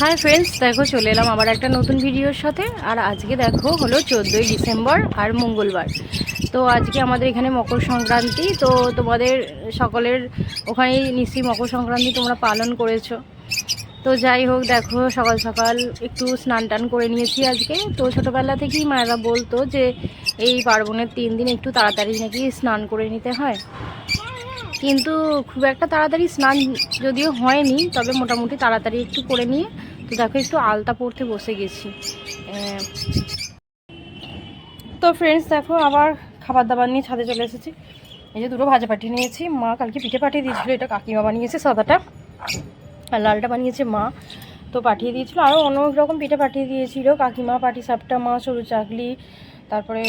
Hi friends দেখো চলে এলাম আবার একটা নতুন ভিডিওর সাথে। আর আজকে দেখো হলো চোদ্দোই ডিসেম্বর আর মঙ্গলবার। তো আজকে আমাদের এখানে মকর সংক্রান্তি, তো তোমাদের সকলের ওখানেই নিশ্চয়ই মকর সংক্রান্তি তোমরা পালন করেছ। তো যাই হোক, দেখো সকাল সকাল একটু স্নান টান করে নিয়েছি আজকে। তো ছোটোবেলা থেকেই মায়েরা বলতো যে, এই পার্বণের তিন দিন একটু তাড়াতাড়ি নাকি স্নান করে নিতে হয়। কিন্তু খুব একটা তাড়াতাড়ি স্নান যদিও হয়নি, তবে মোটামুটি তাড়াতাড়ি একটু করে নিয়ে, তো দেখো একটু আলতা পড়তে বসে গেছি। তো ফ্রেন্ডস দেখো আবার খাবার দাবার নিয়ে ছাদে চলে এসেছি। এই যে দুটো ভাজা পাঠিয়ে নিয়েছি। মা কালকে পিঠে পাঠিয়ে দিয়েছিল, এটা কাকিমা বানিয়েছে সাদাটা। আর লালটা বানিয়েছে মা। তো পাঠিয়ে দিয়েছিল আরও অনেক রকম পিঠে পাঠিয়ে দিয়েছিল। কাকিমা, পাটি সাপটা, মা, সরু চাকলি, তারপরে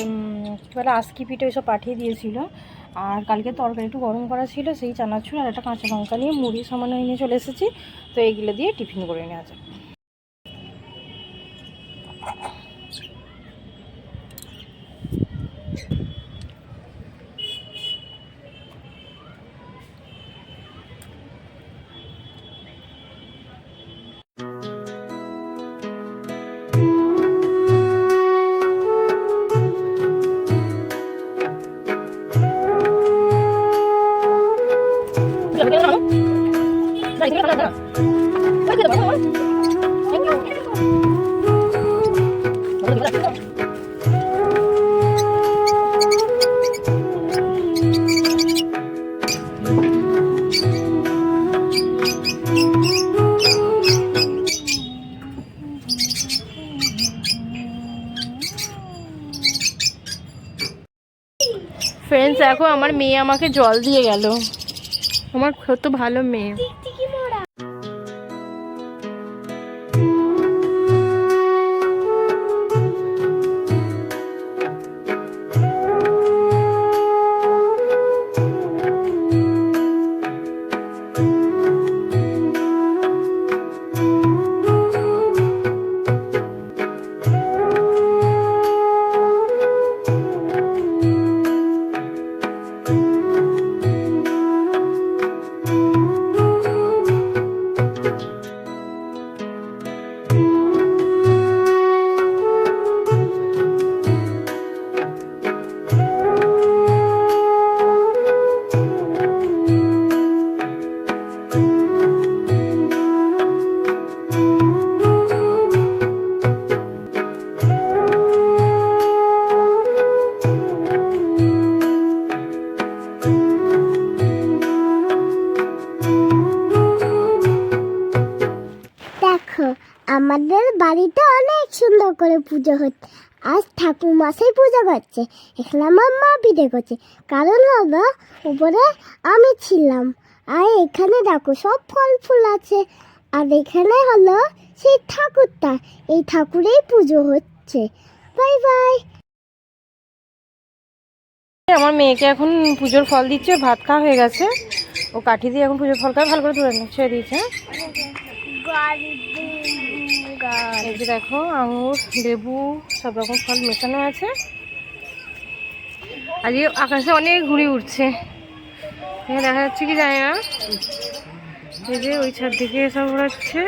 কী বলে, আস্কি পিঠে ওইসব পাঠিয়ে দিয়েছিল। আর কালকে তরকারি একটু গরম করা ছিল, সেই চানাচুর আর একটা কাঁচা লঙ্কা নিয়ে মুড়ি সামান্য নিয়ে চলে এসেছি। তো এইগুলো দিয়ে টিফিন করে নেওয়া যাবে ফ্রেন্ডস দেখো আমার মেয়ে আমাকে জল দিয়ে গেল। আমার কত ভালো মেয়ে। করে পুজো হচ্ছে। আজ ঠাকুর মাসেই পুজো করছে এখানে আমার মা পিঠে করছে। কারণ হলো উপরে আমি ছিলাম আর এখানে দেখো সব ফল ফুল আছে। আর এখানে হলো সেই ঠাকুরটা এই ঠাকুরেই পুজো হচ্ছে। Bye bye. আমার মেয়েকে এখন পুজোর ফল দিচ্ছে ভাত খাওয়া হয়ে গেছে। ও কাঠি দিয়ে এখন পুজোর ফল খাওয়া ভালো করে ধরে ছেড়ে দিয়েছে। হ্যাঁ? এই দেখো, আঙুর, লেবু, সব রকম ফল মেশানো আছে। আজকে আকাশে অনেক ঘুড়ি উঠছে দেখা যাচ্ছে কি জানি না? এই যে ওই ছাদ দিকে সব উড়াচ্ছে।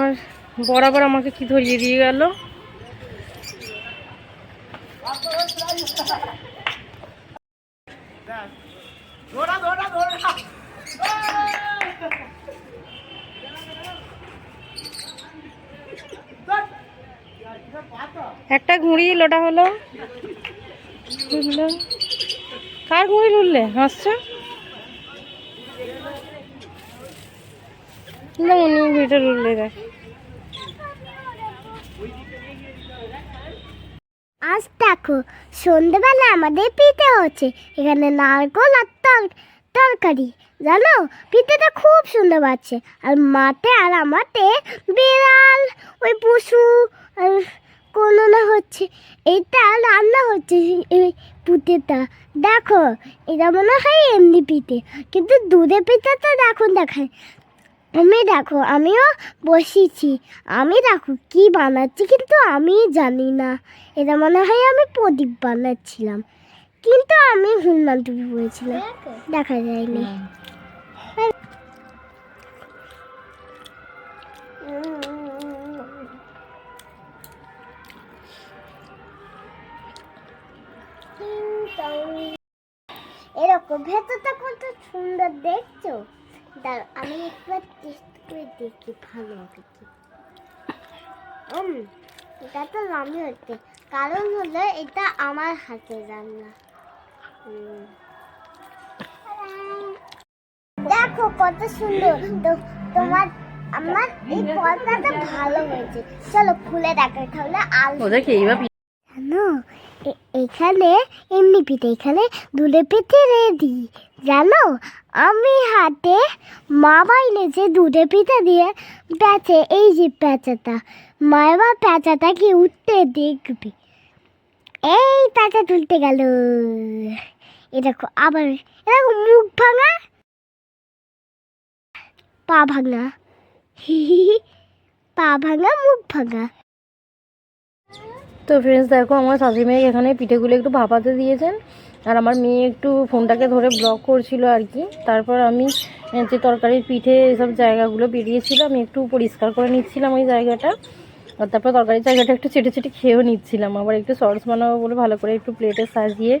আর বরাবর আমাকে কি ধরিয়ে দিয়ে গেল? একটা ঘুড়ি লোটা হলো। কার ঘুড়ি লুড়লে হাসছো লুড়লে দেখ। আজ দেখো সন্ধ্যেবেলা আমাদের পিঠে হচ্ছে। এখানে নারকল আর তর- তরকারি। জানো? পিঠেটা খুব সুন্দর পাচ্ছে আর মাঠে আর আমাতে বিড়াল, ওই পশু আর হচ্ছে, এটা রান্না হচ্ছে এই পুঁতেটা। দেখো, এটা মনে হয় এমনি পিঠে, কিন্তু দুধে তো দেখুন দেখায়। আমি দেখো, আমিও বসেছি। আমি দেখো, কি বানাচ্ছি কিন্তু আমি জানি না। এটা মনে হয় আমি প্রদীপ বানাচ্ছিলাম। কিন্তু আমি হনুমান টুপি পরেছিলাম। দেখা যায়নি। Mm-hmm. ভেতরটা কত সুন্দর দেখছ? দাঁড়াও আমি একবার টেস্ট করে দেখি ভালো হবে কি। উম, এটা তো হচ্ছে কারণ হলো এটা আমার হাতে রান্না। দেখো কত সুন্দর। তোমার আমার এই পর্দাটা ভালো হয়েছে। চলো খুলে দেখো তাহলে আল ওদেরকে এইভাবে এখানে, এমনি পিঠে, এখানে দুলে পিঠে রেডি। জানো, আমি হাতে মা বাইনেছে দুধে পিঠে দিয়ে বেচে এই যে পেঁচাটা মা এবার পেঁচাটাকে উঠতে দেখবে। এই পেঁচা তুলতে গেল। এরকম আবার এরকম মুখ ভাঙা। পা ভাঙা। পা ভাঙা, মুখ ভাঙা। তো ফ্রেন্ডস দেখো আমার শাশুড়ি মেয়ে এখানে পিঠেগুলো একটু ভাপাতে দিয়েছেন। আর আমার মেয়ে একটু ফোনটাকে ধরে ব্লক করছিল আর কি। তারপর আমি যে তরকারির পিঠে এসব জায়গাগুলো বেরিয়েছিল আমি একটু পরিষ্কার করে নিচ্ছিলাম ওই জায়গাটা। আর তারপর তরকারির জায়গাটা একটু চেটে চেটে খেয়েও নিচ্ছিলাম। আবার একটু শর্টস বানাবো বলে ভালো করে একটু প্লেটে সাজিয়ে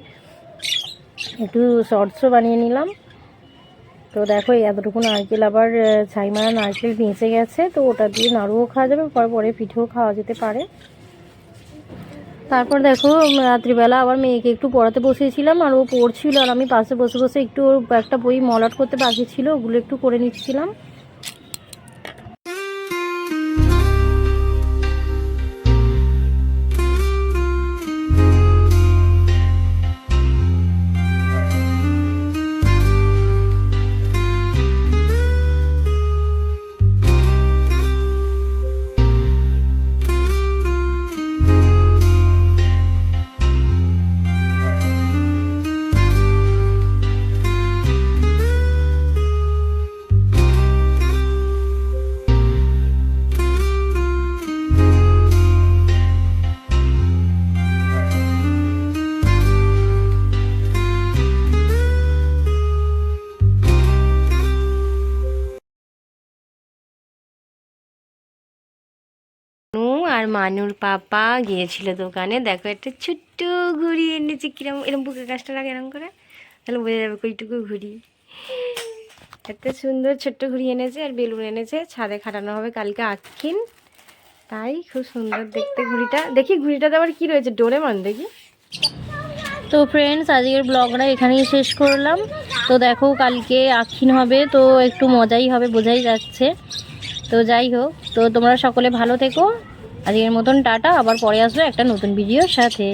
একটু শর্টসও বানিয়ে নিলাম। তো দেখো এতটুকু নারকেল আবার আহ, ছাই মারা নারকেল বেঁচে গেছে। তো ওটা দিয়ে নাড়ুও খাওয়া যাবে পরে পরে পিঠেও খাওয়া যেতে পারে। তারপর দেখো রাত্রিবেলা আবার মেয়েকে একটু পড়াতে বসিয়েছিলাম আর ও পড়ছিল আর আমি পাশে বসে বসে একটু একটা বই মলাট করতে বাকি ছিল, ওগুলো একটু করে নিচ্ছিলাম। আর মানুর পাপা গিয়েছিল দোকানে। দেখো, একটা ছোট্ট ঘুড়ি এনেছে কিরম, এরম বুকের কাজটা লাগে এরম করে? তাহলে বোঝা যাবে কইটুকু ঘুড়ি। এত সুন্দর ছোট্ট ঘুড়ি এনেছে আর বেলুন এনেছে। ছাদে খাটানো হবে কালকে আক্ষিন তাই খুব সুন্দর দেখতে ঘুড়িটা। দেখি ঘুড়িটাতে আবার কি রয়েছে? ডোরে মান দেখি। তো ফ্রেন্ডস আজকের ব্লগটা এখানেই শেষ করলাম। তো দেখো, কালকে আক্ষিন হবে, তো একটু মজাই হবে, বোঝাই যাচ্ছে। তো যাই হোক, তো তোমরা সকলে ভালো থেকো। আজকের মতন টাটা আবার পরে আসবে একটা নতুন ভিডিওর সাথে।